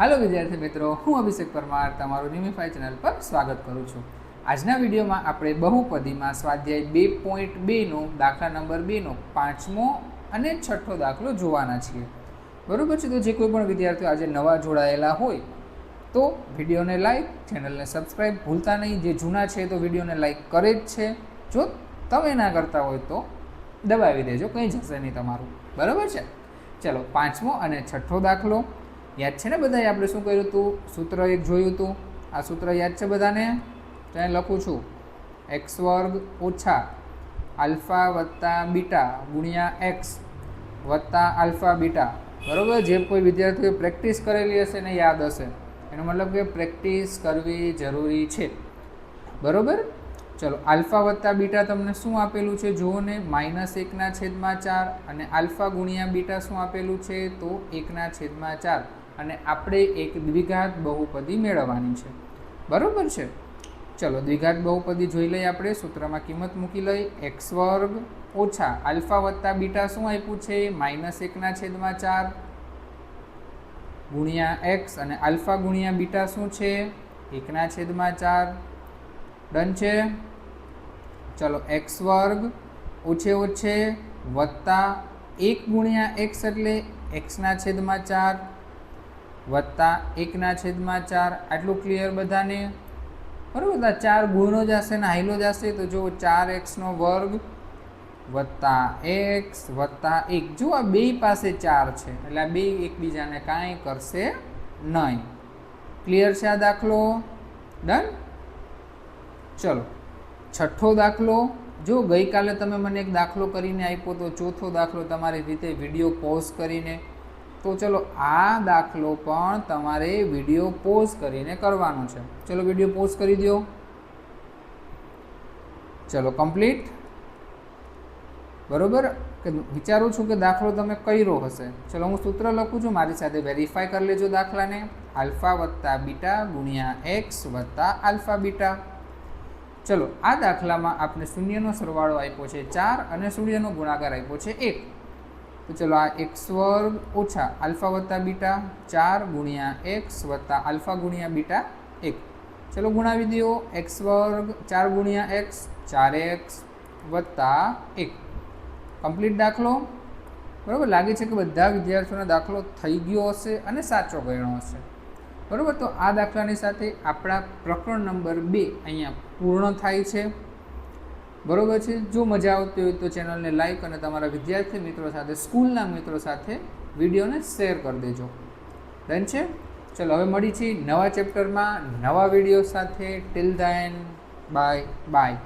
હાલો વિદ્યાર્થી મિત્રો, હું અભિષેક પરમાર તમારું નિમિફાઈ ચેનલ પર સ્વાગત કરું છું. આજના વિડીયોમાં આપણે બહુપદીમાં સ્વાધ્યાય બે પોઈન્ટ બેનો દાખલા નંબર બેનો પાંચમો અને છઠ્ઠો દાખલો જોવાના છીએ. બરાબર છે? તો જે કોઈ પણ વિદ્યાર્થીઓ આજે નવા જોડાયેલા હોય, તો વિડીયોને લાઈક, ચેનલને સબસ્ક્રાઈબ ભૂલતા નહીં. જે જૂના છે તો વિડીયોને લાઈક કરે જ છે. જો તમે ના કરતા હોય તો દબાવી દેજો, કંઈ જશે નહીં તમારું. બરાબર છે? ચલો, પાંચમો અને છઠ્ઠો દાખલો. યાદ છે ને બધાએ આપણે શું કર્યું હતું? સૂત્ર એક જોયું હતું. આ સૂત્ર યાદ છે બધાને? ત્યાં લખું છું. એક્સ વર્ગ ઓછા આલ્ફા વત્તા બીટા ગુણ્યા એક્સ વત્તા આલ્ફા બીટા. બરાબર? જે કોઈ વિદ્યાર્થીઓએ પ્રેક્ટિસ કરેલી હશે ને યાદ હશે. એનો મતલબ કે પ્રેક્ટિસ કરવી જરૂરી છે. બરાબર? ચલો, આલ્ફા વત્તા બીટા તમને શું આપેલું છે? જુઓ ને, માઇનસ એકના છેદમાં ચાર અને આલ્ફા ગુણ્યા બીટા શું આપેલું છે? તો એકના છેદમાં ચાર. અને આપણે એક દ્વિઘાત બહુપદી મેળવવાની છે. બરાબર છે? ચલો, દ્વિઘાત બહુપદી જોઈ લઈએ આપણે. સૂત્રમાં કિંમત મૂકી લઈ. એક્સ વર્ગ ઓછા આલ્ફા વત્તા બીટા શું આપ્યું છે? માઇનસ એકના છેદમાં ચાર ગુણ્યા એક્સ અને આલ્ફા ગુણ્યા બીટા શું છે? એકના છેદમાં ચાર. ડન છે? ચલો એક્સ વર્ગ ઓછે ઓછે વત્તા એક ગુણ્યા એક્સ એટલે એક્સના છેદમાં ચાર. વત્તા એકના છેદમાં ચાર. આટલું ક્લિયર બધાને? બરાબર બધા ચાર ગુણો જશે ને હાઈલો જશે તો જો ચાર એક્સનો વર્ગ વત્તા એક્સ વત્તા એક. જો આ બે પાસે ચાર છે, એટલે આ બે એકબીજાને કાંઈ કરશે નહીં. ક્લિયર છે આ દાખલો? ડન ચલો, છઠ્ઠો દાખલો. જો ગઈકાલે તમે મને એક દાખલો કરીને આપ્યો, તો ચોથો દાખલો તમારી રીતે વીડિયો પોઝ કરીને તો ચલો આ દાખલો પણ તમારે વીડિયો પોઝ કરીને કરવાનો છે. ચલો વીડિયો પોઝ કરી દો ચલો કમ્પ્લીટ બરોબર? કે વિચારું છું કે દાખલો તમે કર્યો હશે. ચલો હું સૂત્ર લખું છું, મારી સાથે વેરીફાઈ કરી લેજો દાખલાને. આલ્ફા વત્તા બીટા ગુણ્યા એક્સ વત્તા આલ્ફા બીટા. ચલો, આ દાખલામાં આપણે શૂન્યનો સરવાળો આપ્યો છે ચાર અને શૂન્યનો ગુણાકાર આપ્યો છે એક. તો ચલો આ એક્સ વર્ગ ઓછા આલ્ફા વત્તા બીટા ચાર ગુણ્યા એક્સ વત્તા આલ્ફા ગુણ્યા બીટા એક. ચલો ગુણાવી દો. એક્સ વર્ગ ચાર ગુણ્યા એક્સ, ચાર એક્સ વત્તા એક. કમ્પ્લીટ દાખલો? બરાબર? લાગે છે કે બધા વિદ્યાર્થીઓનો દાખલો થઈ ગયો હશે અને સાચો ગણ્યો હશે. બરાબર? તો આ દાખલાની સાથે આપણા પ્રકરણ નંબર બે અહીંયા પૂર્ણ થાય છે. બરોબર છે? જો મજા આવતી હોય તો ચેનલને લાઈક અને તમારા વિદ્યાર્થી મિત્રો સાથે, સ્કૂલના મિત્રો સાથે વિડીયોને શેર કરી દેજો. ડન છે? ચલો, હવે મળી છીએ નવા ચેપ્ટરમાં નવા વીડિયો સાથે. Till then bye bye